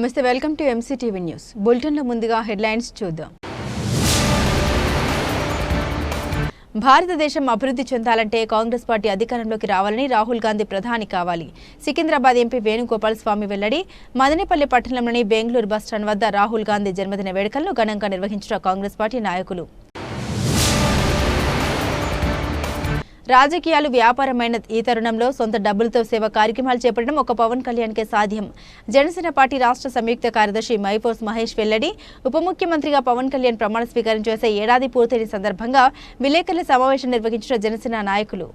నమస్తే welcome to MCTV news బులెటిన్లో ముందుగా హెడ్లైన్స్ చూద్దాం. భారతదేశం అభివృద్ధి చెందాలంటే కాంగ్రెస్ పార్టీ అధికారంలోకి రావాలని రాహుల్ గాంధీ ప్రధాని కావాలి. సికింద్రాబాద్ ఎంపీ వేణుగోపాల్ స్వామి వెల్లడి మదనపల్లి పట్టణంలోని బెంగళూరు బస్టాండ్ వద్ద రాహుల్ గాంధీ జన్మదిన వేడుకలను ఘనంగా నిర్వహించిన కాంగ్రెస్ పార్టీ నాయకులు. రాజకీయాలు వ్యాపారమైన ఈ తరుణంలో సొంత డబ్బులతో సేవ కార్యక్రమాలు చేపట్టడం ఒక పవన్ కళ్యాణ్కే సాధ్యం. జనసేన పార్టీ రాష్ట్ర సంయుక్త కార్యదర్శి మైపోస్ మహేష్ వెల్లడి ఉప ముఖ్యమంత్రిగా పవన్ కళ్యాణ్ ప్రమాణ స్వీకారం చేసే ఏడాది పూర్తయిన సందర్భంగా విలేకరుల సమావేశం నిర్వహించిన జనసేన నాయకులు.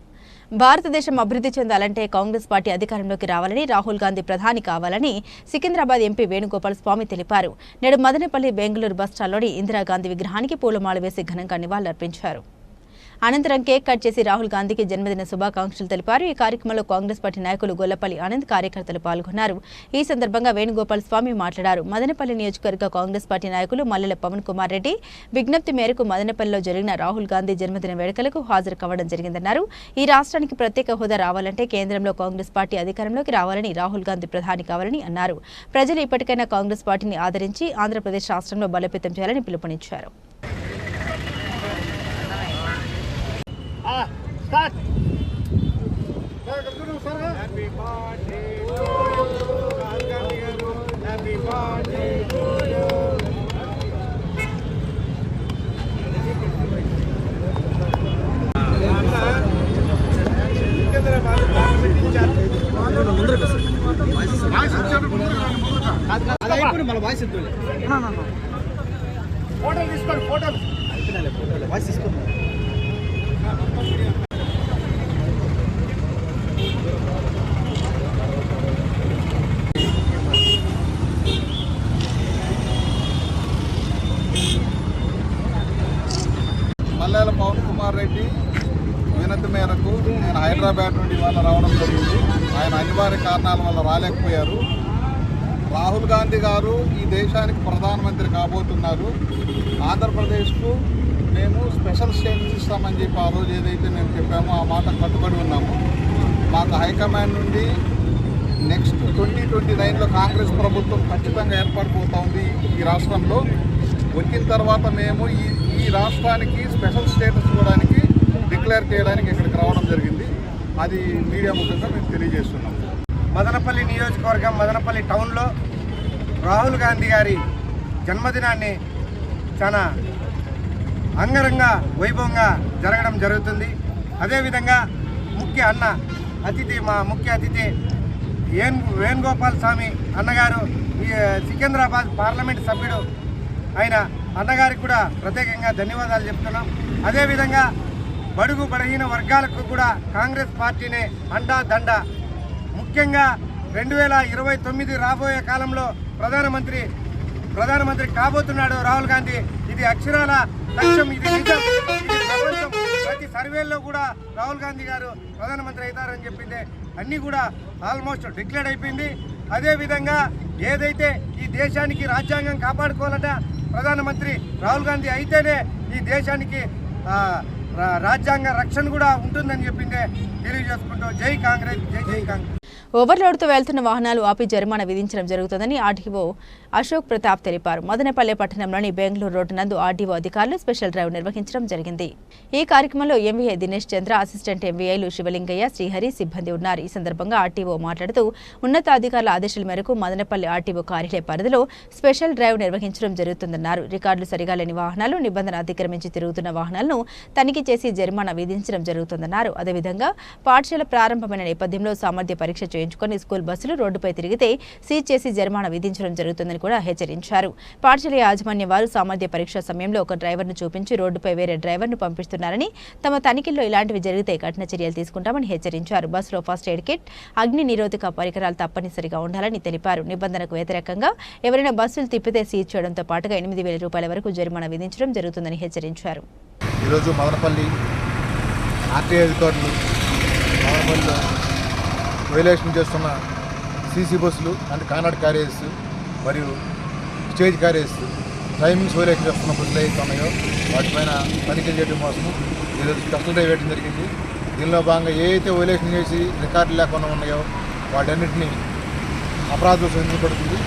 భారతదేశం అభివృద్ధి చెందాలంటే కాంగ్రెస్ పార్టీ అధికారంలోకి రావాలని రాహుల్ గాంధీ ప్రధాని కావాలని సికింద్రాబాద్ ఎంపీ వేణుగోపాల్ స్వామి తెలిపారు. నేడు మదనపల్లి బెంగళూరు బస్టాల్లోని ఇందిరాగాంధీ విగ్రహానికి పూలమాల వేసి ఘనంగా నివాళులర్పించారు. అనంతరం కేక్ కట్ చేసి రాహుల్ గాంధీకి జన్మదిన శుభాకాంక్షలు తెలిపారు. ఈ కార్యక్రమంలో కాంగ్రెస్ పార్టీ నాయకులు గొల్లపల్లి ఆనంద్ కార్యకర్తలు పాల్గొన్నారు. ఈ సందర్భంగా వేణుగోపాల్ స్వామి మాట్లాడారు. మదనపల్లి నియోజకవర్గ కాంగ్రెస్ పార్టీ నాయకులు మల్లెల పవన్ కుమార్ రెడ్డి విజ్ఞప్తి మేరకు మదనపల్లిలో జరిగిన రాహుల్ గాంధీ జన్మదిన వేడుకలకు హాజరు కావడం జరిగిందన్నారు. ఈ రాష్ట్రానికి ప్రత్యేక హోదా రావాలంటే కేంద్రంలో కాంగ్రెస్ పార్టీ అధికారంలోకి రావాలని రాహుల్ గాంధీ ప్రధాని కావాలని అన్నారు. ప్రజలు ఇప్పటికైనా కాంగ్రెస్ పార్టీని ఆదరించి ఆంధ్రప్రదేశ్ రాష్ట్రంలో బలోపేతం చేయాలని పిలుపునిచ్చారు. స్టార్ట్ మన వాయిస్ ఎత్తులే ఫోటోలు తీసుకోండి ఫోటోలు వాయిస్ తీసుకుందాం మల్లెల పవన్ కుమార్ రెడ్డి వినతి మేరకు నేను హైదరాబాద్ నుండి ఇవాళ రావడం జరిగింది ఆయన అనివార్య కారణాల వల్ల రాలేకపోయారు. రాహుల్ గాంధీ గారు ఈ దేశానికి ప్రధానమంత్రి కాబోతున్నారు. ఆంధ్రప్రదేశ్కు మేము స్పెషల్ స్టేటస్ ఇస్తామని చెప్పి ఆ రోజు ఏదైతే మేము చెప్పామో ఆ మాట కట్టుబడి ఉన్నాము. మాకు హైకమాండ్ నుండి నెక్స్ట్ ట్వంటీ ట్వంటీ నైన్లో కాంగ్రెస్ ప్రభుత్వం ఖచ్చితంగా ఏర్పడిపోతుంది ఈ రాష్ట్రంలో. వచ్చిన తర్వాత మేము ఈ ఈ రాష్ట్రానికి స్పెషల్ స్టేటస్ ఇవ్వడానికి డిక్లేర్ చేయడానికి ఇక్కడికి రావడం జరిగింది. అది మీడియా ముఖ్యంగా మేము తెలియజేస్తున్నాం. మదనపల్లి నియోజకవర్గం మదనపల్లి టౌన్లో రాహుల్ గాంధీ గారి జన్మదినాన్ని చాలా అంగరంగ వైభవంగా జరగడం జరుగుతుంది. అదేవిధంగా ముఖ్య అన్న అతిథి మా ముఖ్య అతిథి ఏన్ వేణుగోపాల్ స్వామి అన్నగారు సికింద్రాబాద్ పార్లమెంట్ సభ్యుడు ఆయన అన్నగారికి కూడా ప్రత్యేకంగా ధన్యవాదాలు చెప్తున్నాం. అదేవిధంగా బడుగు బలహీన వర్గాలకు కూడా కాంగ్రెస్ పార్టీనే అండా దండ ముఖ్యంగా రెండు వేల ఇరవై తొమ్మిది రాబోయే కాలంలో ప్రధానమంత్రి ప్రధానమంత్రి కాబోతున్నాడు రాహుల్ గాంధీ. ఇది అక్షరాల లక్ష్యం ఇది నిజం. ఇది ప్రపంచం. ప్రతి సర్వేల్లో కూడా రాహుల్ గాంధీ గారు ప్రధానమంత్రి అవుతారని చెప్పింది. అన్నీ కూడా ఆల్మోస్ట్ డిక్లేర్ అయిపోయింది. అదేవిధంగా ఏదైతే ఈ దేశానికి రాజ్యాంగం కాపాడుకోవాలట ప్రధానమంత్రి రాహుల్ గాంధీ అయితేనే ఈ దేశానికి రాజ్యాంగ రక్షణ కూడా ఉంటుందని చెప్పిందే. తెలియజేసుకుంటూ జై కాంగ్రెస్ జై జై కాంగ్రెస్. ఓవర్లోడ్తో వెళ్తున్న వాహనాలు ఆపి జరిమానా విధించడం జరుగుతుందని ఆర్డీఓ అశోక్ ప్రతాప్ తెలిపారు. మదనపల్లె పట్టణంలోని బెంగళూరు రోడ్డు నందు ఆర్డీఓ అధికారులు స్పెషల్ డ్రైవ్ నిర్వహించడం జరిగింది. ఈ కార్యక్రమంలో ఎంవీఐ దినేష్ చంద్ర అసిస్టెంట్ ఎంవీఐలు శివలింగయ్య శ్రీహరి సిబ్బంది ఉన్నారు. ఈ సందర్భంగా ఆర్టీఓ మాట్లాడుతూ ఉన్నతాధికారుల ఆదేశాల మేరకు మదనపల్లి ఆర్టీఓ కార్యాలయ పరిధిలో స్పెషల్ డ్రైవ్ నిర్వహించడం జరుగుతుందన్నారు. రికార్డులు సరిగా లేని వాహనాలు నిబంధన అతిక్రమించి తిరుగుతున్న వాహనాలను తనిఖీ చేసి జరిమానా విధించడం జరుగుతుందన్నారు. అదేవిధంగా పాఠశాల ప్రారంభమైన నేపథ్యంలో సామర్థ్య పరీక్ష చేయించుకుని స్కూల్ బస్సులు రోడ్డుపై తిరిగితే సీజ్ చేసి జరిమానా విధించడం జరుగుతుందని కూడా హెచ్చరించారు. పాఠశాల యాజమాన్య వారు సామర్థ్య పరీక్ష సమయంలో ఒక డ్రైవర్ను చూపించి రోడ్డుపై వేరే డ్రైవర్ను పంపిస్తున్నారని తమ తనిఖీల్లో ఇలాంటివి జరిగితే కఠిన చర్యలు తీసుకుంటామని హెచ్చరించారు. బస్సులో ఫస్ట్ ఎయిడ్ కిట్ అగ్ని నిరోధక పరికరాలు తప్పనిసరిగా ఉండాలని తెలిపారు. నిబంధనకు వ్యతిరేకంగా ఎవరైనా బస్సులు తిప్పితే సీజ్ చేయడంతో పాటుగా ఎనిమిది వేల రూపాయల వరకు జరిమానా విధించడం జరుగుతుందని హెచ్చరించారు. ఈరోజు మదనపల్లి ఆర్టీఐ అధికారులు మదనపల్లిలో వైలేషన్ చేస్తున్న సీసీ బస్సులు అంటే కానాడు క్యారేజెస్ మరియు స్టేజ్ క్యారేజెస్ టైమింగ్స్ వైలేషన్ చేస్తున్న బస్సులు ఏవైతే ఉన్నాయో వాటిపైన తనిఖీలు చేయడం కోసం ఈరోజు స్పెషల్ డ్రైవ్ వేయడం జరిగింది. దీనిలో భాగంగా ఏదైతే వైలేషన్ చేసి రికార్డులు లేకుండా ఉన్నాయో వాటన్నిటిని అపరాధ సంధించబడుతుంది.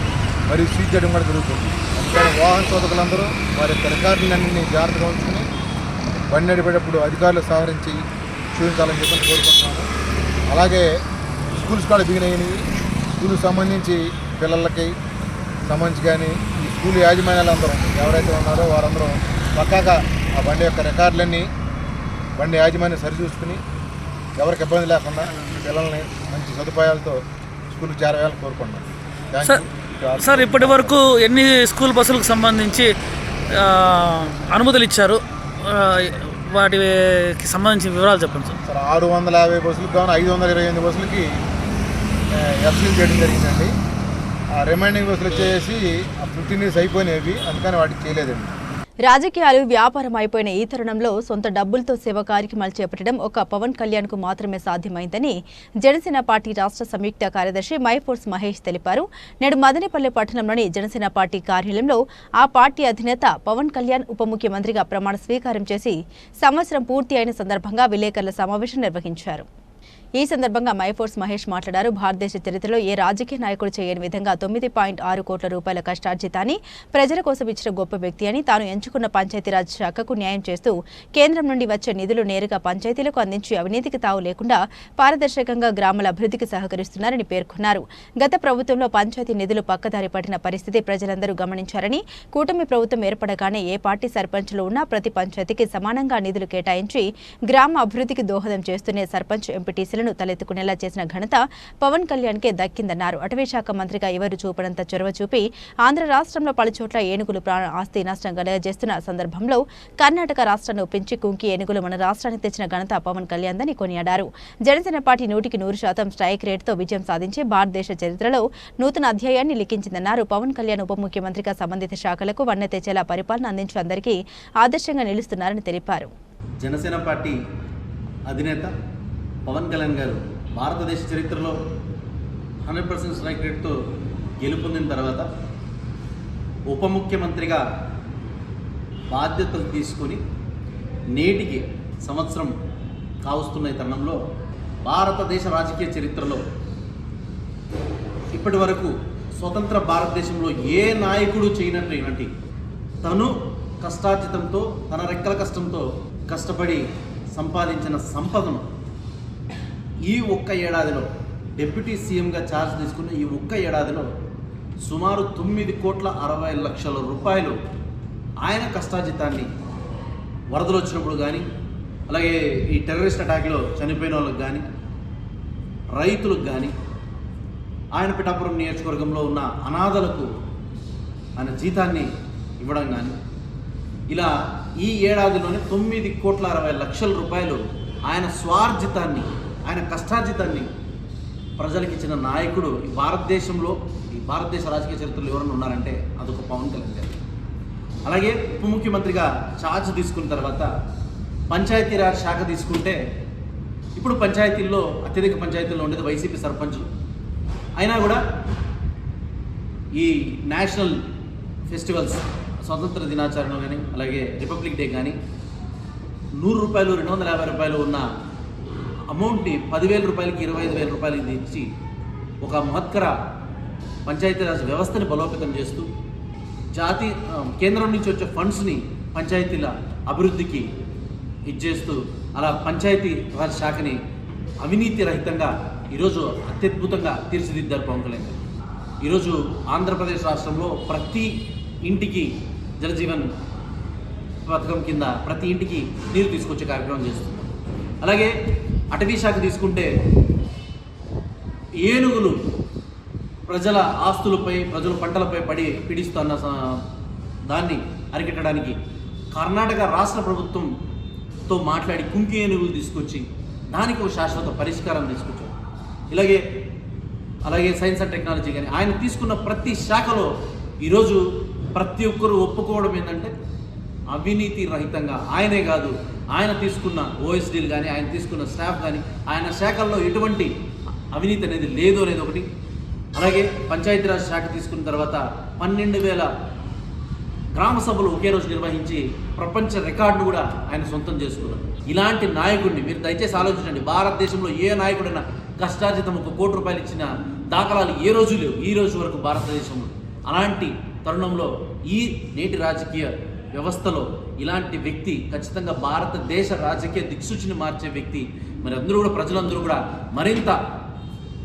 మరియు సీజ్ చేయడం కూడా జరుగుతుంది. అందుకని వాహన చోదకులందరూ వారి యొక్క రికార్డులన్నింటినీ జాగ్రత్తగా ఉంచుకుని బండి నడిపేటప్పుడు అధికారులు సహకరించి చూపించాలని చెప్పి కోరుకుంటున్నాను. అలాగే స్కూల్స్ కూడా బిగినైనవి స్కూల్కి సంబంధించి పిల్లలకి సంబంధించి కానీ ఈ స్కూల్ యాజమాన్యాలందరూ ఎవరైతే ఉన్నారో వారందరూ పక్కాగా ఆ బండి యొక్క రికార్డులన్నీ బండి యాజమాన్యం సరిచూసుకుని ఎవరికి ఇబ్బంది లేకుండా పిల్లల్ని మంచి సదుపాయాలతో స్కూల్కి చేరవేయాలని కోరుకుంటున్నాను సార్ ఇప్పటి వరకు ఎన్ని స్కూల్ బస్సులకు సంబంధించి అనుమతులు ఇచ్చారు? వాటికి సంబంధించిన వివరాలు చెప్పండి సార్. సార్ ఆరు వందల యాభై బస్సులకు కావాలి ఐదు వందల ఇరవై ఎనిమిది బస్సులకి ఎఫ్సీల్ చేయడం జరిగిందండి. ఆ రిమైండింగ్ బస్సులు వచ్చేసి ఫిఫ్టీన్ డేస్ అయిపోయినవి. అందుకని వాటికి చేయలేదండి. రాజకీయాలు వ్యాపారం అయిపోయిన ఈ తరుణంలో సొంత డబ్బులతో సేవ కార్యక్రమాలు చేపట్టడం ఒక పవన్ కళ్యాణ్కు మాత్రమే సాధ్యమైందని జనసేన పార్టీ రాష్ట్ర సంయుక్త కార్యదర్శి మైఫోర్స్ మహేష్ తెలిపారు. నేడు మదనపల్లె పట్టణంలోని జనసేన పార్టీ కార్యాలయంలో ఆ పార్టీ అధినేత పవన్ కళ్యాణ్ ఉప ముఖ్యమంత్రిగా ప్రమాణ స్వీకారం చేసి సంవత్సరం పూర్తి అయిన సందర్భంగా విలేకరుల సమావేశం నిర్వహించారు. ఈ సందర్భంగా మైఫోర్స్ మహేష్ మాట్లాడారు. భారతదేశ చరిత్రలో ఏ రాజకీయ నాయకుడు చేయని విధంగా తొమ్మిది పాయింట్ ఆరు కోట్ల రూపాయల కష్టార్జితాన్ని ప్రజల కోసం ఇచ్చిన గొప్ప వ్యక్తి అని తాను ఎంచుకున్న పంచాయతీరాజ్ శాఖకు న్యాయం చేస్తూ కేంద్రం నుండి వచ్చే నిధులు నేరుగా పంచాయతీలకు అందించి అవినీతికి తావు లేకుండా పారదర్శకంగా గ్రామాల అభివృద్ధికి సహకరిస్తున్నారని పేర్కొన్నారు. గత ప్రభుత్వంలో పంచాయతీ నిధులు పక్కదారి పట్టిన పరిస్థితి ప్రజలందరూ గమనించారని కూటమి ప్రభుత్వం ఏర్పడగానే ఏ పార్టీ సర్పంచ్లు ఉన్నా ప్రతి పంచాయతీకి సమానంగా నిధులు కేటాయించి గ్రామ అభివృద్ధికి దోహదం చేస్తూనే సర్పంచ్ సమస్యలను తలెత్తుకునేలా చేసిన ఘనత పవన్ కళ్యాణ్కే దక్కిందన్నారు. అటవీశాఖ మంత్రిగా ఎవరు చూపడంత చొరవ చూపి ఆంధ్ర రాష్ట్రంలో పలుచోట్ల ఏనుగులు ప్రాణ ఆస్తి నష్టం కలగజేస్తున్న సందర్భంలో కర్ణాటక రాష్ట్రాన్ని ఒప్పించి కుంకి ఏనుగులు మన రాష్ట్రానికి తెచ్చిన ఘనత పవన్ కళ్యాణ్ దని కొనియాడారు. జనసేన పార్టీ నూటికి నూరు శాతం స్ట్రైక్ రేట్తో విజయం సాధించి భారతదేశ చరిత్రలో నూతన అధ్యాయాన్ని లిఖించిందన్నారు. పవన్ కళ్యాణ్ ఉప ముఖ్యమంత్రిగా సంబంధిత శాఖలకు వన్నె తెచ్చేలా పరిపాలన అందించి అందరికీ ఆదర్శంగా నిలుస్తున్నారని తెలిపారు. జనసేన పార్టీ అధినేత పవన్ కళ్యాణ్ గారు భారతదేశ చరిత్రలో హండ్రెడ్ పర్సెంట్ స్ట్రైక్ రేట్తో గెలుపొందిన తర్వాత ఉప ముఖ్యమంత్రిగా బాధ్యతలు తీసుకొని నేటికి సంవత్సరం కావస్తున్న ఈ తరుణంలో భారతదేశ రాజకీయ చరిత్రలో ఇప్పటి వరకు స్వతంత్ర భారతదేశంలో ఏ నాయకుడు చేయనటువంటి తను కష్టార్జితంతో తన రెక్కల కష్టంతో కష్టపడి సంపాదించిన సంపదను ఈ ఒక్క ఏడాదిలో డిప్యూటీ సీఎంగా ఛార్జ్ తీసుకున్న ఈ ఒక్క ఏడాదిలో సుమారు తొమ్మిది కోట్ల అరవై లక్షల రూపాయలు ఆయన కష్టాజితాన్ని వరదలు వచ్చినప్పుడు కానీ అలాగే ఈ టెర్రరిస్ట్ అటాక్లో చనిపోయిన వాళ్ళకి కానీ రైతులకు కానీ ఆయన పిఠాపురం నియోజకవర్గంలో ఉన్న అనాథలకు ఆయన జీతాన్ని ఇవ్వడం కానీ ఇలా ఈ ఏడాదిలోనే తొమ్మిది కోట్ల అరవై లక్షల రూపాయలు ఆయన స్వార్జితాన్ని ఆయన కష్టార్జితాన్ని ప్రజలకు ఇచ్చిన నాయకుడు ఈ భారతదేశంలో ఈ భారతదేశ రాజకీయ చరిత్రలో ఎవరైనా ఉన్నారంటే అదొక పవన్ కళ్యాణ్ గారు. అలాగే ఉప ముఖ్యమంత్రిగా ఛార్జ్ తీసుకున్న తర్వాత పంచాయతీరాజ్ శాఖ తీసుకుంటే ఇప్పుడు పంచాయతీల్లో అత్యధిక పంచాయతీల్లో ఉండేది వైసీపీ సర్పంచులు. అయినా కూడా ఈ నేషనల్ ఫెస్టివల్స్ స్వతంత్ర దినాచరణ కానీ అలాగే రిపబ్లిక్ డే కానీ నూరు రూపాయలు రెండు వందల యాభై రూపాయలు ఉన్న అమౌంట్ని పదివేల రూపాయలకి ఇరవై ఐదు వేల రూపాయలకి ఇచ్చి ఒక మహత్కర పంచాయతీరాజ్ వ్యవస్థని బలోపేతం చేస్తూ జాతి కేంద్రం నుంచి వచ్చే ఫండ్స్ని పంచాయతీల అభివృద్ధికి ఇచ్చేస్తూ అలా పంచాయతీ రాజ్ శాఖని అవినీతి రహితంగా ఈరోజు అత్యద్భుతంగా తీర్చిదిద్దారు పవన్ కళ్యాణ్ గారు. ఈరోజు ఆంధ్రప్రదేశ్ రాష్ట్రంలో ప్రతి ఇంటికి జలజీవన్ పథకం కింద ప్రతి ఇంటికి నీరు తీసుకొచ్చే కార్యక్రమం చేస్తున్నాం అలాగే అటవీ శాఖ తీసుకుంటే ఏనుగులు ప్రజల ఆస్తులపై ప్రజల పంటలపై పడి పీడిస్తున్న దాన్ని అరికట్టడానికి కర్ణాటక రాష్ట్ర ప్రభుత్వంతో మాట్లాడి కుంకి ఏనుగులు తీసుకొచ్చి దానికి ఒక శాశ్వత పరిష్కారం తీసుకొచ్చారు. ఇలాగే అలాగే సైన్స్ అండ్ టెక్నాలజీ కానీ ఆయన తీసుకున్న ప్రతి శాఖలో ఈరోజు ప్రతి ఒక్కరూ ఒప్పుకోవడం ఏంటంటే అవినీతి రహితంగా ఆయనే కాదు ఆయన తీసుకున్న ఓఎస్డీలు కానీ ఆయన తీసుకున్న స్టాఫ్ కానీ ఆయన శాఖల్లో ఎటువంటి అవినీతి అనేది లేదు అనేది ఒకటి. అలాగే పంచాయతీరాజ్ శాఖ తీసుకున్న తర్వాత పన్నెండు వేల గ్రామ సభలు ఒకే రోజు నిర్వహించి ప్రపంచ రికార్డును కూడా ఆయన సొంతం చేసుకున్నారు. ఇలాంటి నాయకుడిని మీరు దయచేసి ఆలోచించండి. భారతదేశంలో ఏ నాయకుడైనా కష్టార్జితం ఒక కోటి రూపాయలు ఇచ్చిన దాఖలాలు ఏ రోజు లేవు. ఈ రోజు వరకు భారతదేశంలో. అలాంటి తరుణంలో ఈ నేటి రాజకీయ వ్యవస్థలో ఇలాంటి వ్యక్తి ఖచ్చితంగా భారతదేశ రాజకీయ దిక్సూచిని మార్చే వ్యక్తి మరి అందరూ కూడా ప్రజలందరూ కూడా మరింత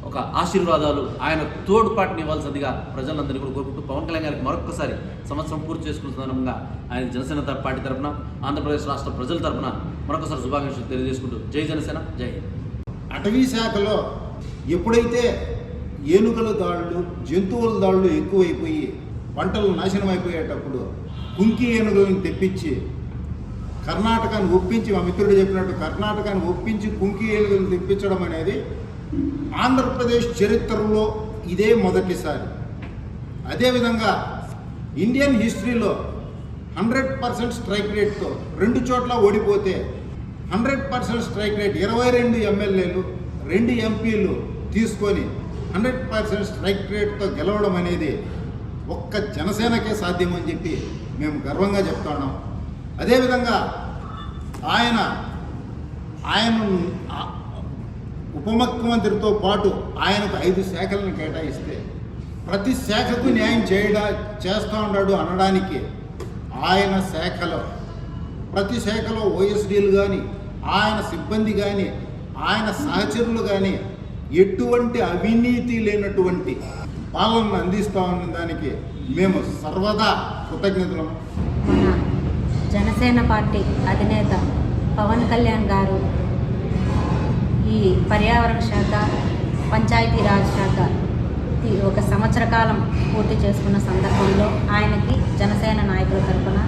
ఒక ఆశీర్వాదాలు ఆయన తోడ్పాటుని ఇవ్వాల్సిందిగా ప్రజలందరినీ కూడా కోరుకుంటూ పవన్ కళ్యాణ్ గారికి మరొకసారి సంవత్సరం పూర్తి చేసుకున్న సందర్భంగా ఆయన జనసేన పార్టీ తరపున ఆంధ్రప్రదేశ్ రాష్ట్ర ప్రజల తరపున మరొకసారి శుభాకాంక్షలు తెలియజేసుకుంటూ జై జనసేన జై అటవీ శాఖలో ఎప్పుడైతే ఏనుగుల దాడులు జంతువుల దాడులు ఎక్కువైపోయి పంటలు నాశనం అయిపోయేటప్పుడు కుంకి ఏనుగులను తెప్పించి కర్ణాటకను ఒప్పించి మా మిత్రుడు చెప్పినట్టు కర్ణాటకను ఒప్పించి కుంకి ఏనుగులను తెప్పించడం అనేది ఆంధ్రప్రదేశ్ చరిత్రలో ఇదే మొదటిసారి. అదేవిధంగా ఇండియన్ హిస్టరీలో హండ్రెడ్ పర్సెంట్ స్ట్రైక్ రేట్తో రెండు చోట్ల ఓడిపోతే హండ్రెడ్ పర్సెంట్ స్ట్రైక్ రేట్ ఇరవై రెండు ఎమ్మెల్యేలు రెండు ఎంపీలు తీసుకొని హండ్రెడ్ పర్సెంట్ స్ట్రైక్ రేట్తో గెలవడం అనేది ఒక్క జనసేనకే సాధ్యమని చెప్పి మేము గర్వంగా చెప్తున్నాం అదేవిధంగా ఆయన ఆయన ఉప ముఖ్యమంత్రితో పాటు ఆయనకు ఐదు శాఖలను కేటాయిస్తే ప్రతి శాఖకు న్యాయం చేయడా చేస్తూ ఉన్నాడు అనడానికి ఆయన శాఖలో ప్రతి శాఖలో ఓఎస్డీలు కానీ ఆయన సిబ్బంది కానీ ఆయన సహచరులు కానీ ఎటువంటి అవినీతి లేనటువంటి పాలనను అందిస్తూ ఉన్న దానికి మేము సర్వదా కృతజ్ఞతలు. మన జనసేన పార్టీ అధినేత పవన్ కళ్యాణ్ గారు ఈ పర్యావరణ శాఖ పంచాయతీరాజ్ శాఖ ఈ ఒక సంవత్సర కాలం పూర్తి చేసుకున్న సందర్భంలో ఆయనకి జనసేన నాయకుల తరఫున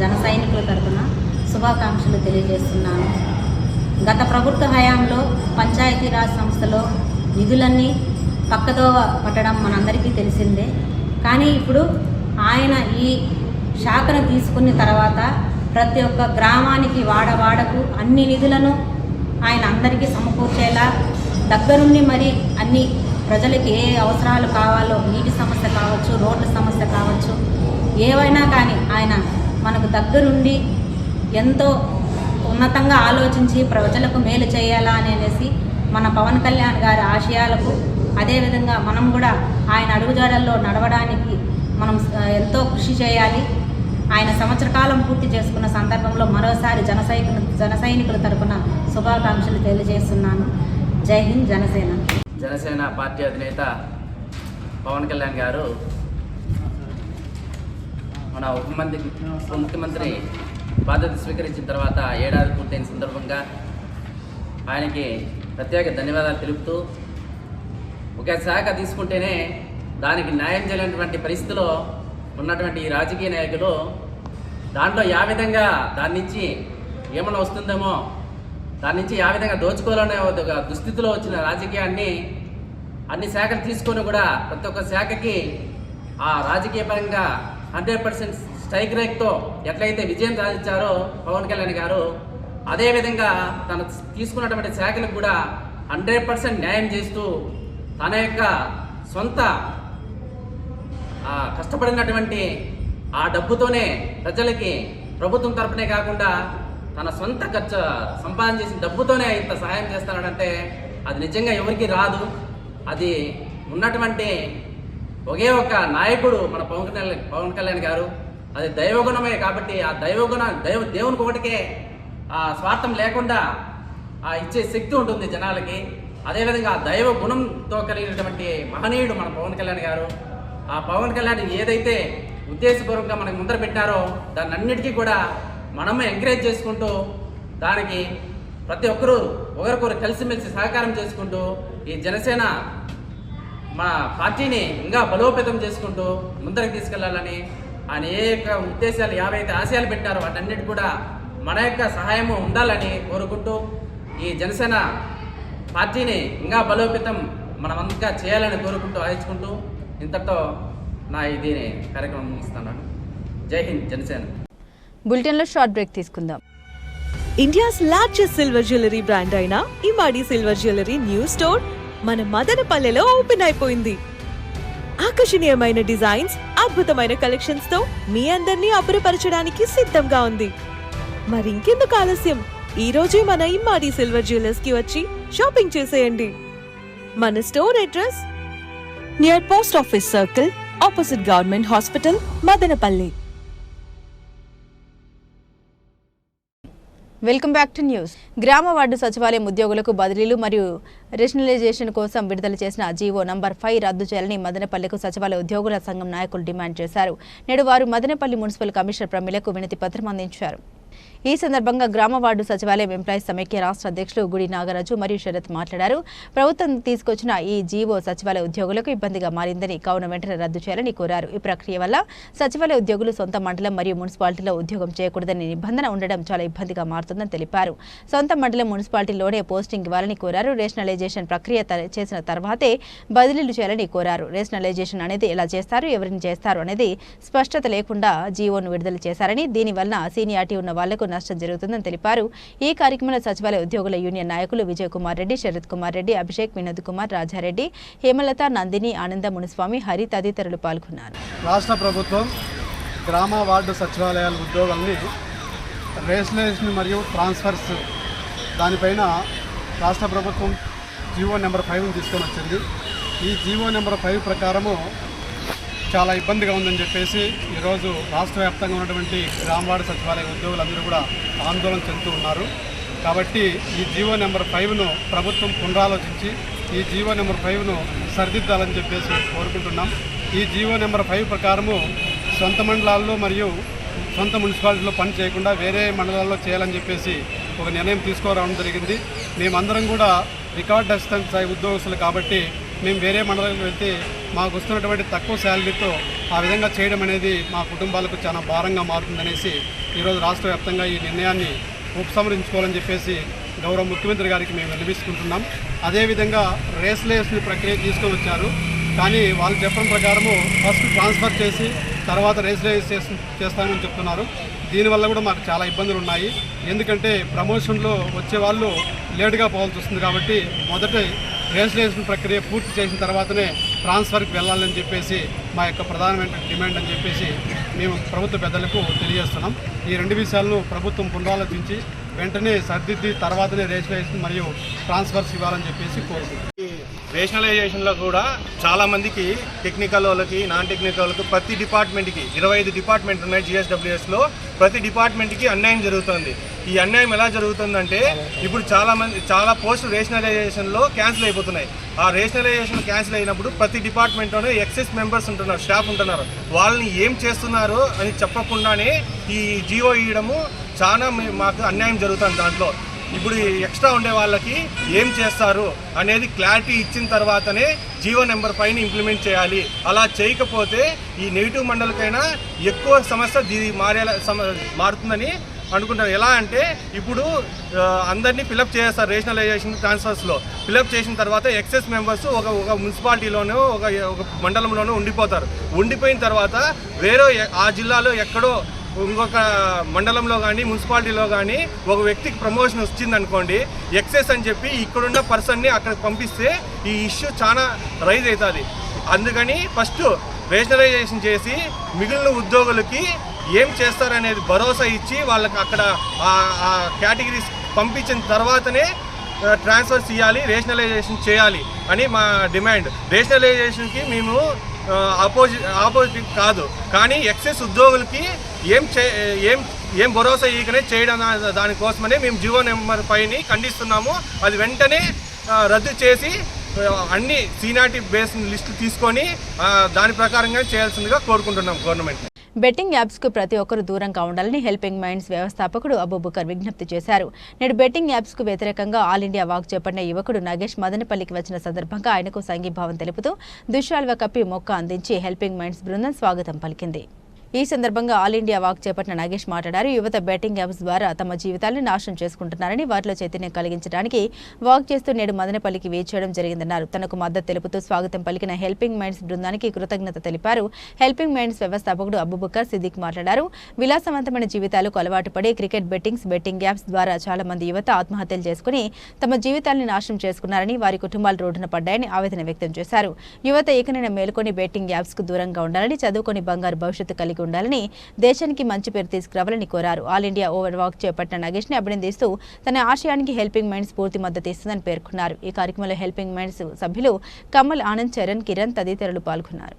జన సైనికుల తరఫున శుభాకాంక్షలు తెలియజేస్తున్నాను. గత ప్రభుత్వ హయాంలో పంచాయతీరాజ్ సంస్థలో నిధులన్నీ పక్కదోవ పట్టడం మనందరికీ తెలిసిందే. కానీ ఇప్పుడు ఆయన ఈ శాఖను తీసుకున్న తర్వాత ప్రతి ఒక్క గ్రామానికి వాడవాడకు అన్ని నిధులను ఆయన అందరికీ సమకూర్చేలా దగ్గరుండి మరి అన్ని ప్రజలకి ఏ అవసరాలు కావాలో నీటి సమస్య కావచ్చు రోడ్ల సమస్య కావచ్చు ఏవైనా కానీ ఆయన మనకు దగ్గరుండి ఎంతో ఉన్నతంగా ఆలోచించి ప్రజలకు మేలు చేయాలా అని అనేసి మన పవన్ కళ్యాణ్ గారి ఆశయాలకు అదేవిధంగా మనం కూడా ఆయన అడుగుజాడల్లో నడవడానికి మనం ఎంతో కృషి చేయాలి. ఆయన సంవత్సర కాలం పూర్తి చేసుకున్న సందర్భంలో మరోసారి జన జనసైనికుల తరఫున తరపున శుభాకాంక్షలు తెలియజేస్తున్నాను. జై హింద్ జనసేన. జనసేన పార్టీ అధినేత పవన్ కళ్యాణ్ గారు మన ఉప ఉప ముఖ్యమంత్రి బాధ్యత స్వీకరించిన తర్వాత ఏడాది పూర్తయిన సందర్భంగా ఆయనకి ప్రత్యేక ధన్యవాదాలు తెలుపుతూ ఒక శాఖ తీసుకుంటేనే దానికి న్యాయం చేయలేనటువంటి పరిస్థితిలో ఉన్నటువంటి ఈ రాజకీయ నాయకులు దాంట్లో యా విధంగా దాని నుంచి ఏమైనా వస్తుందేమో దాని నుంచి యా విధంగా దోచుకోవాలనే ఒక దుస్థితిలో వచ్చిన రాజకీయాన్ని అన్ని శాఖలు తీసుకొని కూడా ప్రతి ఒక్క శాఖకి ఆ రాజకీయ పరంగా హండ్రెడ్ పర్సెంట్ స్ట్రైక్ రేట్తో ఎట్లయితే విజయం సాధించారో పవన్ కళ్యాణ్ గారు అదేవిధంగా తను తీసుకున్నటువంటి శాఖలకు కూడా హండ్రెడ్ పర్సెంట్ న్యాయం చేస్తూ తన యొక్క సొంత కష్టపడినటువంటి ఆ డబ్బుతోనే ప్రజలకి ప్రభుత్వం తరపునే కాకుండా తన సొంత ఖర్చు సంపాదన చేసిన డబ్బుతోనే ఇంత సహాయం చేస్తానంటే అది నిజంగా ఎవరికి రాదు. అది ఉన్నటువంటి ఒకే ఒక నాయకుడు మన పవన్ కళ్యాణ్ పవన్ కళ్యాణ్ గారు. అది దైవగుణమే కాబట్టి ఆ దైవగుణ దైవ దేవునికి ఒకటికే ఆ స్వార్థం లేకుండా ఆ ఇచ్చే శక్తి ఉంటుంది జనాలకి. అదేవిధంగా దైవ గుణంతో కలిగినటువంటి మహనీయుడు మన పవన్ కళ్యాణ్ గారు. ఆ పవన్ కళ్యాణ్ ఏదైతే ఉద్దేశపూర్వకంగా మనకు ముందర పెట్టారో దాన్ని అన్నిటికీ కూడా మనమే ఎంకరేజ్ చేసుకుంటూ దానికి ప్రతి ఒక్కరూ ఒకరికొకరు కలిసిమెలిసి సహకారం చేసుకుంటూ ఈ జనసేన మన పార్టీని ఇంకా బలోపేతం చేసుకుంటూ ముందరకు తీసుకెళ్ళాలని అనేక ఉద్దేశాలు యావైతే ఆశయాలు పెట్టారో వాటన్నిటి కూడా మన యొక్క సహాయము ఉండాలని కోరుకుంటూ ఈ జనసేన పార్టీని ఇంకా బలోపేతం మనమంతా చేయాలని కోరుకుంటూ ఆశించుకుంటూ ఇంతటితో నా ఇది కార్యక్రమం ముగిస్తున్నాను. జై హింద్ జనసేన. బులెటిన్లో షార్ట్ బ్రేక్ తీసుకుందాం. India's largest silver jewellery brand అయిన Imadi silver jewellery new store మన మదనపల్లెలో ఓపెన్ అయిపోయింది. ఆకర్షణీయమైన డిజైన్స్ అద్భుతమైన కలెక్షన్స్తో మీ అందరినీ అబ్బురపరచడానికి సిద్ధంగా ఉంది. మరింకెందుకు ఆలస్యం? ఈ రోజే మన ఇమ్మాడి సిల్వర్ జ్యువెలర్స్కి వచ్చి షాపింగ్ చేసేయండి. మన store address? Near post office circle opposite government hospital Madanapalli welcome back to news గ్రామ వార్డు సచివాలయం ఉద్యోగులకు బదిలీలు మరియు రేషనలైజేషన్ కోసం విడుదల చేసిన జీవో నంబర్ ఫైవ్ రద్దు చేయాలని మదనపల్లికు సచివాలయ ఉద్యోగుల సంఘం నాయకులు డిమాండ్ చేశారు. నేడు వారు మదనపల్లి మున్సిపల్ కమిషనర్ ప్రమిలకు వినతి పత్రం అందించారు. ఈ సందర్భంగా గ్రామ వార్డు సచివాలయం ఎంప్లాయీస్ సమైక్య రాష్ట్ర అధ్యక్షులు గుడి నాగరాజు మరియు శరత్ మాట్లాడారు. ప్రభుత్వం తీసుకొచ్చిన ఈ జీవో సచివాలయ ఉద్యోగులకు ఇబ్బందిగా మారిందని కావున వెంటనే రద్దు చేయాలని కోరారు. ఈ ప్రక్రియ వల్ల సచివాలయ ఉద్యోగులు సొంత మండలం మరియు మున్సిపాలిటీలో ఉద్యోగం చేయకూడదని నిబంధన ఉండడం చాలా ఇబ్బందిగా మారుతుందని తెలిపారు. సొంత మండలం మున్సిపాలిటీలోనే పోస్టింగ్ ఇవ్వాలని కోరారు. రేషనలైజేషన్ ప్రక్రియ చేసిన తర్వాతే బదిలీలు చేయాలని కోరారు. రేషనలైజేషన్ అనేది ఎలా చేస్తారు ఎవరిని చేస్తారు అనేది స్పష్టత లేకుండా జీవోను విడుదల చేశారని దీనివల్ల సీనియారిటీ ఉన్న వాళ్ళకు నష్టం జరుగుతుందని తెలిపారు. ఈ కార్యక్రమంలో సచివాలయ ఉద్యోగుల యూనియన్ నాయకులు విజయ్ కుమార్ రెడ్డి శరత్ కుమార్ రెడ్డి అభిషేక్ వినోద్ కుమార్ రాజారెడ్డి హేమలత నందిని ఆనంద మునిస్వామి హరి తదితరులు పాల్గొన్నారు. రాష్ట్ర ప్రభుత్వం గ్రామ వార్డు సచివాలయాల ఉద్యోగాల్ని రేషనలైజేషన్ మరియు ట్రాన్స్ఫర్స్ దానిపైన రాష్ట్ర ప్రభుత్వం జీవో నెంబర్ ఫైవ్ని తీసుకొని వచ్చింది. ఈ జీవో నెంబర్ ఫైవ్ ప్రకారము చాలా ఇబ్బందిగా ఉందని చెప్పేసి ఈరోజు రాష్ట్ర వ్యాప్తంగా ఉన్నటువంటి గ్రామవాడ సచివాలయ ఉద్యోగులందరూ కూడా ఆందోళన చెందుతూ ఉన్నారు. కాబట్టి ఈ జీవో నెంబర్ ఫైవ్ను ప్రభుత్వం పునరాలోచించి ఈ జీవో నెంబర్ ఫైవ్ను సరిదిద్దాలని చెప్పేసి కోరుకుంటున్నాం. ఈ జీవో నెంబర్ ఫైవ్ ప్రకారము సొంత మండలాల్లో మరియు సొంత మున్సిపాలిటీలో పని చేయకుండా వేరే మండలాల్లో చేయాలని చెప్పేసి ఒక నిర్ణయం తీసుకురావడం జరిగింది. మేమందరం కూడా రికార్డ్ అసిస్టెంట్ స్థాయి ఉద్యోగస్తులు కాబట్టి మేము వేరే మండలాలకు వెళ్తే మాకు వస్తున్నటువంటి తక్కువ శాలరీతో ఆ విధంగా చేయడం అనేది మా కుటుంబాలకు చాలా భారంగా మారుతుందనేసి ఈరోజు రాష్ట్ర వ్యాప్తంగా ఈ నిర్ణయాన్ని ఉపసంహరించుకోవాలని చెప్పేసి గౌరవ ముఖ్యమంత్రి గారికి మేము వినిపిస్తుంటున్నాం అదేవిధంగా రేస్లేషన్ ప్రక్రియ తీసుకొని వచ్చారు. కానీ వాళ్ళు చెప్పడం ప్రకారము ఫస్ట్ ట్రాన్స్ఫర్ చేసి తర్వాత రేజిస్ట్రేషన్ చేస్తామని చెప్తున్నారు. దీనివల్ల కూడా మాకు చాలా ఇబ్బందులు ఉన్నాయి. ఎందుకంటే ప్రమోషన్లో వచ్చే వాళ్ళు లేటుగా పోవాల్సి వస్తుంది కాబట్టి మొదట రిజిస్ట్రేషన్ ప్రక్రియ పూర్తి చేసిన తర్వాతనే ట్రాన్స్ఫర్కి వెళ్ళాలని చెప్పేసి మా యొక్క ప్రధానమైన డిమాండ్ అని చెప్పేసి మేము ప్రభుత్వ పెద్దలకు తెలియజేస్తున్నాం. ఈ రెండు విషయాలను ప్రభుత్వం పునరాలోచించి వెంటనే సర్దిద్ది తర్వాతనే రిజిస్ట్రేషన్ మరియు ట్రాన్స్ఫర్స్ ఇవ్వాలని చెప్పేసి కోరుకుంటున్నాం. రేషనలైజేషన్లో కూడా చాలామందికి టెక్నికల్ వాళ్ళకి నాన్ టెక్నికల్ వాళ్ళకి ప్రతి డిపార్ట్మెంట్కి ఇరవై ఐదు డిపార్ట్మెంట్ ఉన్నాయి జిఎస్డబ్ల్యూఎస్లో ప్రతి డిపార్ట్మెంట్కి అన్యాయం జరుగుతుంది. ఈ అన్యాయం ఎలా జరుగుతుందంటే ఇప్పుడు చాలామంది చాలా పోస్టులు రేషనలైజేషన్లో క్యాన్సిల్ అయిపోతున్నాయి. ఆ రేషనలైజేషన్ క్యాన్సిల్ అయినప్పుడు ప్రతి డిపార్ట్మెంట్లోనే ఎక్సెస్ మెంబర్స్ ఉంటున్నారు స్టాఫ్ ఉంటున్నారు. వాళ్ళని ఏం చేస్తున్నారు అని చెప్పకుండానే ఈ జియో ఇవ్వడము చాలా మాకు అన్యాయం జరుగుతుంది దాంట్లో. ఇప్పుడు ఎక్స్ట్రా ఉండే వాళ్ళకి ఏం చేస్తారు అనేది క్లారిటీ ఇచ్చిన తర్వాతనే జీవో నెంబర్ పైన ఇంప్లిమెంట్ చేయాలి. అలా చేయకపోతే ఈ నెగిటివ్ మండలికైనా ఎక్కువ సమస్య దీ మారేలా మారుతుందని అనుకుంటాను ఎలా అంటే ఇప్పుడు అందరినీ ఫిలప్ చేస్తారు రేషనలైజేషన్ ట్రాన్స్ఫర్స్లో ఫిలప్ చేసిన తర్వాత ఎక్సెస్ మెంబర్స్ ఒక ఒక మున్సిపాలిటీలోనో ఒక ఒక మండలంలోనో ఉండిపోతారు. ఉండిపోయిన తర్వాత వేరే ఆ జిల్లాలో ఎక్కడో ఇంకొక మండలంలో కానీ మున్సిపాలిటీలో కానీ ఒక వ్యక్తికి ప్రమోషన్ వచ్చింది అనుకోండి ఎక్సెస్ అని చెప్పి ఇక్కడున్న పర్సన్ని అక్కడికి పంపిస్తే ఈ ఇష్యూ చాలా రైజ్ అవుతుంది. అందుకని ఫస్ట్ రేషనలైజేషన్ చేసి మిగిలిన ఉద్యోగులకి ఏం చేస్తారనేది భరోసా ఇచ్చి వాళ్ళకి అక్కడ ఆ- కేటగిరీస్ పంపించిన తర్వాతనే ట్రాన్స్ఫర్స్ ఇవ్వాలి రేషనలైజేషన్ చేయాలి అని మా డిమాండ్. రేషనలైజేషన్కి మేము ఆపోజిట్ ఆపోజిట్ కాదు. కానీ ఎక్సెస్ ఉద్యోగులకి ఏం చే ఏం ఏం భరోసా ఇకనే చేయడం దానికోసమనే మేము జీవో నెంబర్ పైని ఖండిస్తున్నాము. అది వెంటనే రద్దు చేసి అన్ని సీనాటి బేస్ లిస్టు తీసుకొని దాని ప్రకారంగా చేయాల్సిందిగా కోరుకుంటున్నాం గవర్నమెంట్. బెట్టింగ్ యాప్స్కు ప్రతి ఒక్కరూ దూరంగా ఉండాలని హెల్పింగ్ మైండ్స్ వ్యవస్థాపకుడు అబూబుకర్ విజ్ఞప్తి చేశారు. నేడు బెట్టింగ్ యాప్స్కు వ్యతిరేకంగా ఆల్ ఇండియా వాక్ చేపట్టిన యువకుడు నాగేష్ మదనపల్లికి వచ్చిన సందర్భంగా ఆయనకు సంఘీభావం తెలుపుతూ దుశాల్వ కప్పి మొక్క అందించి హెల్పింగ్ మైండ్స్ బృందం స్వాగతం పలికింది. ఈ సందర్భంగా ఆల్ ఇండియా వాక్ చేపట్టిన నాగేష్ మాట్లాడారు. యువత బెట్టింగ్ యాప్స్ ద్వారా తమ జీవితాలను నాశనం చేసుకుంటున్నారని వారిలో చైతన్యం కలిగించడానికి వాక్ చేస్తూ నేడు మదనపల్లికి వేచేయడం జరిగిందన్నారు. తనకు మద్దతు తెలుపుతూ స్వాగతం పలికిన హెల్పింగ్ మైండ్స్ బృందానికి కృతజ్ఞత తెలిపారు. హెల్పింగ్ మైండ్స్ వ్యవస్థాపకుడు అబుబకర్ సిద్దిక్ మాట్లాడారు. విలాసవంతమైన జీవితాలకు అలవాటు పడి క్రికెట్ బెట్టింగ్స్ బెట్టింగ్ యాప్స్ ద్వారా చాలా మంది యువత ఆత్మహత్యలు చేసుకుని తమ జీవితాలను నాశనం చేసుకున్నారని వారి కుటుంబాలు రోడ్డున పడ్డాయని ఆవేదన వ్యక్తం చేశారు. యువత ఏకనైనా మేల్కొని బెట్టింగ్ యాప్స్కు దూరంగా ఉండాలని చదువుకొని బంగారు భవిష్యత్తు కలిగి ఉండాలని దేశానికి మంచి పేరు తీసుకురావాలని కోరారు. ఆల్ ఇండియా ఓవర్ వాక్ చేపట్టిన నగేష్ని అభినందిస్తూ తన ఆశయానికి హెల్పింగ్ మైండ్స్ పూర్తి మద్దతు ఇస్తుందని పేర్కొన్నారు. ఈ కార్యక్రమంలో హెల్పింగ్ మైండ్స్ సభ్యులు కమల్ ఆనంద్ చరణ్ కిరణ్ తదితరులు పాల్గొన్నారు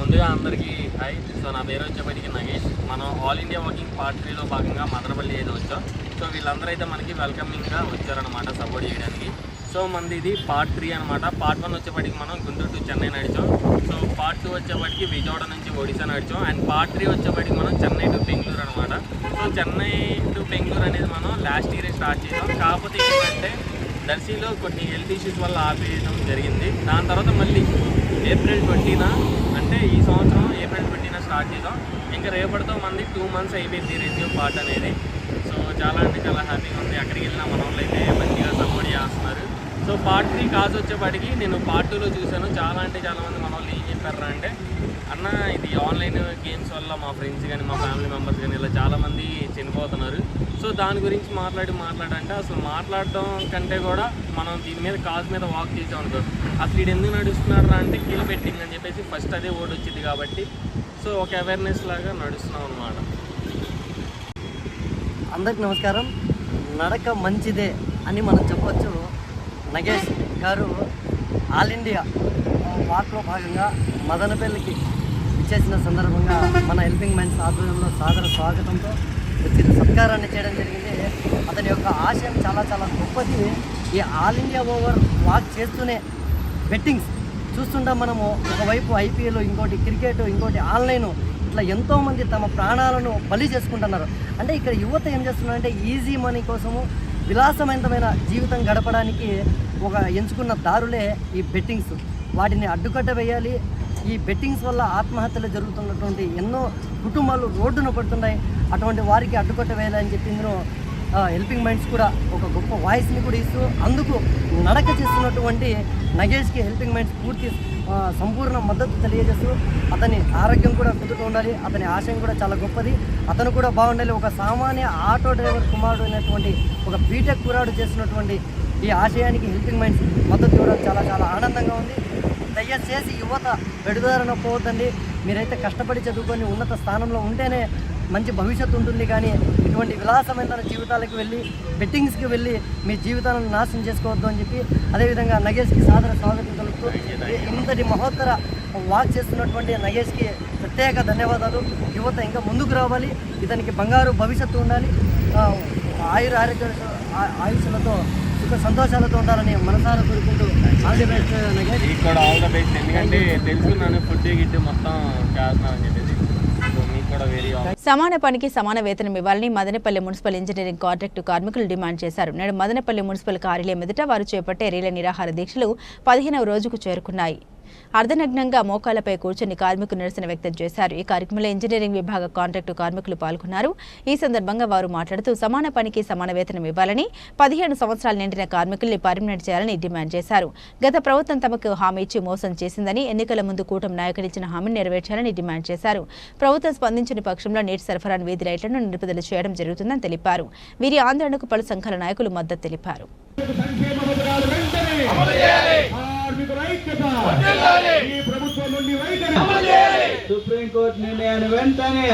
ముందుగా అందరికీ హాయ్ సో నా పేరు వచ్చేప్పటికి నగేష్ మనం ఆల్ ఇండియా వర్కింగ్ పార్ట్ త్రీలో భాగంగా మదనపల్లి అయితే వచ్చాం సో వీళ్ళందరూ అయితే మనకి వెల్కమింగ్గా వచ్చారనమాట సపోర్ట్ చేయడానికి సో మనది ఇది పార్ట్ త్రీ అనమాట పార్ట్ వన్ వచ్చేప్పటికి మనం గుంటూరు టు చెన్నై నడిచాం. సో పార్ట్ టూ వచ్చేప్పటికి విజయవాడ నుంచి ఒడిశా నడిచాం. అండ్ పార్ట్ త్రీ వచ్చేప్పటికి మనం చెన్నై టు బెంగళూరు అనమాట సో చెన్నై టు బెంగళూరు అనేది మనం లాస్ట్ ఇయర్ స్టార్ట్ చేసాం. కాకపోతే ఏంటంటే దర్శిలో కొన్ని హెల్త్ ఇష్యూస్ వల్ల ఆపేయడం జరిగింది. దాని తర్వాత మళ్ళీ ఏప్రిల్ ట్వంటీన అంటే ఈ సంవత్సరం ఏప్రిల్ ట్వంటీన స్టార్ట్ చేద్దాం ఇంకా రేపటితో మంది టూ మంత్స్ అయిపోయింది రివ్యూ పార్ట్ అనేది. సో చాలా అంటే చాలా హ్యాపీగా ఉంది. అక్కడికి వెళ్ళిన మన వాళ్ళు అయితే మంచిగా సపోర్ట్ చేస్తున్నారు. సో పార్ట్ త్రీ కాజ్ వచ్చేపాటికి నేను పార్ట్ టూలో చూశాను. చాలా అంటే చాలామంది మన వాళ్ళు ఏం చెప్పారా అంటే అన్న ఇది ఆన్లైన్ గేమ్స్ వల్ల మా ఫ్రెండ్స్ కానీ మా ఫ్యామిలీ మెంబర్స్ కానీ ఇలా చాలామంది చనిపోతున్నారు. సో దాని గురించి మాట్లాడి మాట్లాడంటే అసలు మాట్లాడడం కంటే కూడా మనం దీని మీద కాజ్ మీద వాక్ చేసాం అనుకో అసలు ఇది ఎందుకు నడుస్తున్నాడు అంటే కిల్ బెట్టింగ్ అని చెప్పేసి ఫస్ట్ అదే ఓడి వచ్చింది కాబట్టి సో ఒక అవేర్నెస్ లాగా నడుస్తున్నాం అనమాట అందరికి నమస్కారం. నడక మంచిదే అని మనం చెప్పొచ్చు. నగేష్ గారు ఆల్ ఇండియా వాక్లో భాగంగా మదనపల్లికి ఇచ్చేసిన సందర్భంగా మన హెల్పింగ్ మ్యాన్స్ ఆధ్వర్యంలో సాదర స్వాగతంతో వచ్చిన సత్కారాన్ని చేయడం జరిగింది. అతని యొక్క ఆశయం చాలా చాలా గొప్పది. ఈ ఆల్ ఇండియా ఓవర్ వాక్ చేస్తూనే బెట్టింగ్స్ చూస్తుంటాం మనము. ఒకవైపు ఐపీఎల్ ఇంకోటి క్రికెట్ ఇంకోటి ఆన్లైన్. ఇట్లా ఎంతోమంది తమ ప్రాణాలను బలి చేసుకుంటున్నారు. అంటే ఇక్కడ యువత ఏం చేస్తున్నారంటే ఈజీ మనీ కోసము విలాసవంతమైన జీవితం గడపడానికి ఒక ఎంచుకున్న దారులే ఈ బెట్టింగ్స్. వాటిని అడ్డుకట్ట వేయాలి. ఈ బెట్టింగ్స్ వల్ల ఆత్మహత్యలు జరుగుతున్నటువంటి ఎన్నో కుటుంబాలు రోడ్డున పడుతున్నాయి. అటువంటి వారికి అడ్డుకట్ట వేయాలని చెప్పి ఇందులో హెల్పింగ్ మైండ్స్ కూడా ఒక గొప్ప వాయిస్ని కూడా ఇస్తూ అందుకు నడక చేస్తున్నటువంటి నగేష్కి హెల్పింగ్ మైండ్స్ పూర్తి సంపూర్ణ మద్దతు తెలియజేస్తూ అతని ఆరోగ్యం కూడా కుదుట ఉండాలి అతని ఆశయం కూడా చాలా గొప్పది. అతను కూడా బాగుండాలి. ఒక సామాన్య ఆటో డ్రైవర్ కుమారుడు అయినటువంటి ఒక బీటెక్ కురాడు చేసినటువంటి ఈ ఆశయానికి హెల్పింగ్ మైండ్స్ మద్దతు ఇవ్వడం చాలా చాలా ఆనందంగా ఉంది. దయచేసి యువత పెడుదారన పోవద్దండి. మీరైతే కష్టపడి చదువుకొని ఉన్నత స్థానంలో ఉంటేనే మంచి భవిష్యత్తు ఉంటుంది. కానీ ఇటువంటి విలాసమైన జీవితాలకు వెళ్ళి బెట్టింగ్స్కి వెళ్ళి మీ జీవితాలను నాశనం చేసుకోవద్దు అని చెప్పి అదేవిధంగా నగేష్కి సాదర స్వాగతం కలుపుతూ ఇంతటి మహోత్తర వాక్ చేస్తున్నటువంటి నగేష్కి ప్రత్యేక ధన్యవాదాలు. యువత ఇంకా ముందుకు రావాలి. ఇతనికి బంగారు భవిష్యత్తు ఉండాలి. ఆయుర ఆరోగ్య ఆయుషులతో సుఖ సంతోషాలతో ఉండాలని మనసారా కోరుకుంటూ ఆల్ ది బెస్ట్ నగేష్. మీకు కూడా ఆల్ ద బెస్ట్. ఎందుకంటే తెలుసుకున్నాను ఫుడ్ గిట్ మొత్తం చేస్తున్నాను అని చెప్పేసి సమాన పనికి సమాన వేతనం ఇవ్వాలని మదనపల్లి మున్సిపల్ ఇంజనీరింగ్ కాంట్రాక్టు కార్మికులు డిమాండ్ చేశారు. నేడు మదనపల్లి మున్సిపల్ కార్యాలయం ఎదుట వారు చేపట్టే రీల నిరాహార దీక్షలు పదిహేనవ రోజుకు చేరుకున్నాయి. అర్ధనగ్నంగా మోకాలపై కూర్చొని కార్మికులు నిరసన వ్యక్తం చేశారు. ఈ కార్యక్రమంలో ఇంజనీరింగ్ విభాగ కాంట్రాక్టు కార్మికులు పాల్గొన్నారు. ఈ సందర్భంగా వారు మాట్లాడుతూ సమాన పనికి సమాన వేతనం ఇవ్వాలని పదిహేను సంవత్సరాలు నిండిన కార్మికుల్ని పర్మినెంట్ చేయాలని డిమాండ్ చేశారు. గత ప్రభుత్వం తమకు హామీ ఇచ్చి మోసం చేసిందని ఎన్నికల ముందు కూటమి నాయకులు ఇచ్చిన హామీని నెరవేర్చాలని డిమాండ్ చేశారు. ప్రభుత్వం స్పందించిన పక్షంలో నీటి సరఫరా వీధి లైట్లను నిలుపుదల చేయడం జరుగుతుందని తెలిపారు. వీరి ఆందోళనకు పలు సంఘాల నాయకులు మద్దతు తెలిపారు. సుప్రీంకోర్టు నిర్ణయాన్ని వెంటనే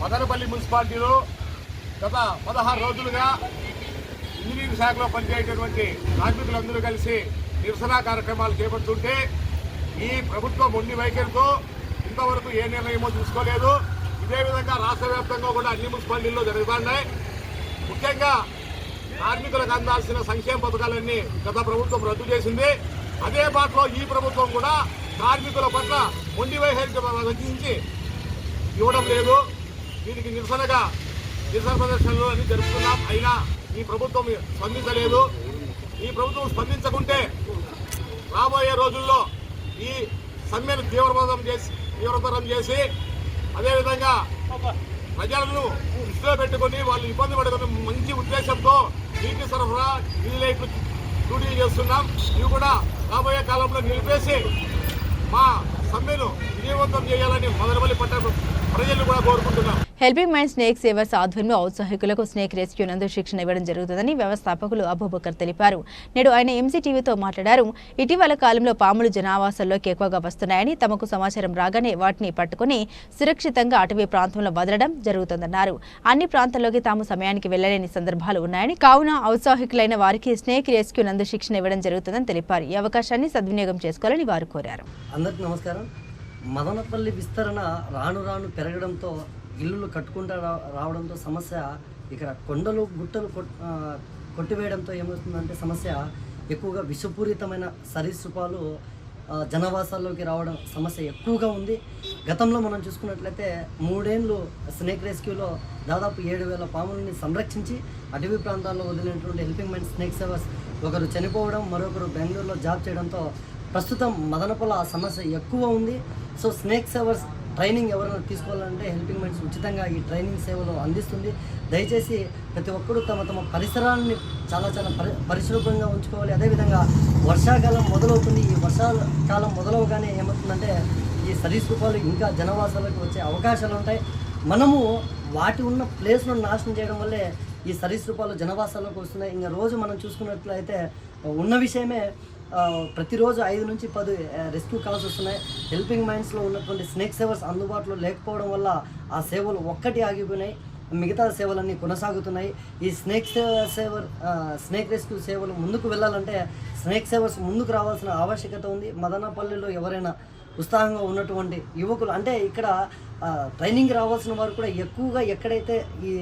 మదనపల్లి మున్సిపాలిటీలో గత పదహారు రోజులుగా ఇంజనీరింగ్ శాఖలో పనిచేసేటువంటి కార్మికులందరూ కలిసి నిరసన కార్యక్రమాలు చేపడుతుంటే ఈ ప్రభుత్వం ఉండి వైఖరితో ఇంతవరకు ఏ నిర్ణయమో తీసుకోలేదు ఇదే విధంగా రాష్ట్ర వ్యాప్తంగా కూడా అన్ని మున్సిపాలిటీల్లో జరుగుతున్నాయి. ముఖ్యంగా కార్మికులకు అందాల్సిన సంక్షేమ పథకాలన్నీ గత ప్రభుత్వం రద్దు చేసింది. అదే బాటలో ఈ ప్రభుత్వం కూడా కార్మికుల పట్ల మొండి వైఖరికి వహించి ఇవ్వడం లేదు. దీనికి నిరసనగా నిరసన ప్రదర్శనలు అన్ని జరుపుతున్నాం. అయినా ఈ ప్రభుత్వం స్పందించలేదు. ఈ ప్రభుత్వం స్పందించకుంటే రాబోయే రోజుల్లో ఈ సమ్మెను తీవ్రతరం చేసి తీవ్రతరం చేసి అదేవిధంగా ప్రజలను దృష్టిలో పెట్టుకుని వాళ్ళు ఇబ్బంది పడుకుని మంచి ఉద్దేశంతో నీటి సరఫరా నీళ్ళు లైట్లు డ్యూటీ చేస్తున్నాం. ఇవి కూడా రాబోయే కాలంలో నిలిపేసి మా సమ్మెను విజయవంతం చేయాలని మొదలుపల్లి పట్ట ప్రజలు కూడా కోరుకుంటున్నాం. హెల్పింగ్ మైండ్ స్నేక్ సేవర్స్ ఆధ్వర్యంలో ఔత్సాహికులకు స్నేక్ రెస్క్యూ నందు శిక్షణ ఇవ్వడం జరుగుతుందని వ్యవస్థాపకులు అబూబకర్ తెలిపారు. నేడు ఆయన ఎంసీటీవీతో మాట్లాడారు. ఇటీవల కాలంలో పాములు జనావాసాల్లోకి ఎక్కువగా వస్తున్నాయని తమకు సమాచారం రాగానే వాటిని పట్టుకుని సురక్షితంగా అటవీ ప్రాంతంలో వదలడం జరుగుతుందన్నారు. అన్ని ప్రాంతాల్లోకి తాము సమయానికి వెళ్ళలేని సందర్భాలు ఉన్నాయని కావున ఔత్సాహికులైన వారికి స్నేక్ రెస్క్యూ నందు శిక్షణ ఇవ్వడం జరుగుతుందని తెలిపారు. ఈ అవకాశాన్ని సద్వినియోగం చేసుకోవాలని వారు కోరారు. అందరికీ నమస్కారం. మదనపల్లి విస్తరణ రాను రాను పెరగడంతో ఇల్లులు కట్టుకుంటా రా- రావడంతో సమస్య ఇక్కడ కొండలు గుట్టలు కొట్టివేయడంతో ఏమవుతుందంటే సమస్య ఎక్కువగా విషపూరితమైన సరీసృపాలు జనవాసాల్లోకి రావడం సమస్య ఎక్కువగా ఉంది. గతంలో మనం చూసుకున్నట్లయితే మూడేళ్ళు స్నేక్ రెస్క్యూలో దాదాపు ఏడు వేల పాములని సంరక్షించి అటవీ ప్రాంతాల్లో వదిలినటువంటి హెల్పింగ్ మైండ్ స్నేక్ సేవర్స్ ఒకరు చనిపోవడం మరొకరు బెంగళూరులో జాబ్ చేయడంతో ప్రస్తుతం మదనపుల సమస్య ఎక్కువ ఉంది. సో స్నేక్ సేవర్స్ ట్రైనింగ్ ఎవరైనా తీసుకోవాలంటే హెల్పింగ్ మైండ్స్ ఉచితంగా ఈ ట్రైనింగ్ సేవలు అందిస్తుంది. దయచేసి ప్రతి ఒక్కరూ తమ తమ పరిసరాలని చాలా చాలా పరి పరిశుభ్రంగా ఉంచుకోవాలి. అదేవిధంగా వర్షాకాలం మొదలవుతుంది. ఈ వర్షాకాలం మొదలవగానే ఏమవుతుందంటే ఈ సరీసృపాలు ఇంకా జనవాసాలకు వచ్చే అవకాశాలు ఉంటాయి. మనము వాటి ఉన్న ప్లేస్ను నాశనం చేయడం వల్లే ఈ సరీసృపాలు జనవాసాలకు వస్తున్నాయి. ఇంకా రోజు మనం చూసుకున్నట్లయితే ఉన్న విషయమే ప్రతిరోజు ఐదు నుంచి పది రెస్క్యూ కాల్స్ వస్తున్నాయి. హెల్పింగ్ మైండ్స్లో ఉన్నటువంటి స్నేక్ సేవర్స్ అందుబాటులో లేకపోవడం వల్ల ఆ సేవలు ఒక్కటి ఆగిపోయినాయి. మిగతా సేవలన్నీ కొనసాగుతున్నాయి. ఈ స్నేక్ సేవర్ స్నేక్ రెస్క్యూ సేవలు ముందుకు వెళ్ళాలంటే స్నేక్ సేవర్స్ ముందుకు రావాల్సిన ఆవశ్యకత ఉంది. మదనపల్లిలో ఎవరైనా ఉత్సాహంగా ఉన్నటువంటి యువకులు అంటే ఇక్కడ ట్రైనింగ్ రావాల్సిన వారు కూడా ఎక్కువగా ఎక్కడైతే ఈ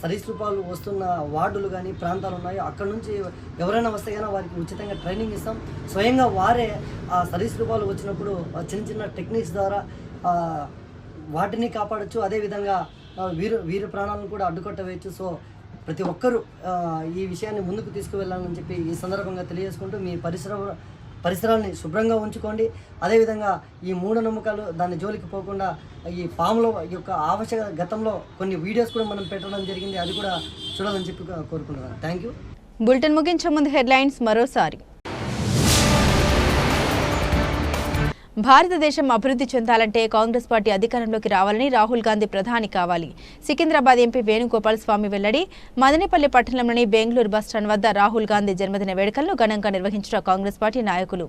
సరీసృపాలు వస్తున్న వార్డులు కానీ ప్రాంతాలు ఉన్నాయో. అక్కడ నుంచి ఎవరైనా వస్తే కానీ వారికి ఉచితంగా ట్రైనింగ్ ఇస్తాం. స్వయంగా వారే ఆ సరీసృపాలు వచ్చినప్పుడు చిన్న చిన్న టెక్నిక్స్ ద్వారా వాటిని కాపాడచ్చు. అదేవిధంగా ఆ, వీరు వీరి ప్రాణాలను కూడా అడ్డుకొట్టవేయచ్చు సో ప్రతి ఒక్కరూ ఈ విషయాన్ని ముందుకు తీసుకువెళ్ళాలని చెప్పి ఈ సందర్భంగా తెలియజేసుకుంటూ మీ పరిశ్రమ పరిసరాల్ని శుభ్రంగా ఉంచుకోండి. అదేవిధంగా ఈ మూఢనమ్మకాలు దాని జోలికి పోకుండా ఈ పాముల యొక్క ఆవశ్యక గతంలో కొన్ని వీడియోస్ కూడా మనం పెట్టడం జరిగింది. అది కూడా చూడాలని చెప్పి కోరుకుంటున్నాను. థ్యాంక్ యూ బులెటిన్ ముగించే ముందు హెడ్లైన్స్ మరోసారి. భారతదేశం అభివృద్ధి చెందాలంటే కాంగ్రెస్ పార్టీ అధికారంలోకి రావాలని రాహుల్ గాంధీ ప్రధాని కావాలి. సికింద్రాబాద్ ఎంపీ వేణుగోపాల్ స్వామి వెల్లడి మదనపల్లి పట్టణంలోని బెంగళూరు బస్టాండ్ వద్ద రాహుల్ గాంధీ జన్మదిన వేడుకలను ఘనంగా నిర్వహించిన కాంగ్రెస్ పార్టీ నాయకులు.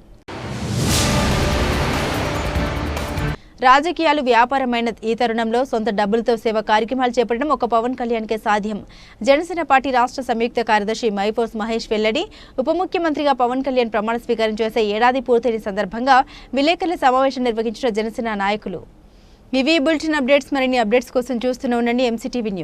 రాజకీయాలు వ్యాపారమైన ఈ తరుణంలో సొంత డబ్బులతో సేవ కార్యక్రమాలు చేపట్టడం ఒక పవన్ కళ్యాణ్కే సాధ్యం. జనసేన పార్టీ రాష్ట్ర సంయుక్త కార్యదర్శి మైపోస్ మహేష్ వెల్లడి ఉప ముఖ్యమంత్రిగా పవన్ కళ్యాణ్ ప్రమాణ స్వీకారం చేసే ఏడాది పూర్తయిన సందర్భంగా విలేకరుల సమావేశం నిర్వహించిన జనసేన నాయకులు. ఇవి బులెటిన్ అప్డేట్స్ మరిన్ని అప్డేట్స్ కోసం చూస్తూనే ఉండండి ఎంసీటీవీ న్యూస్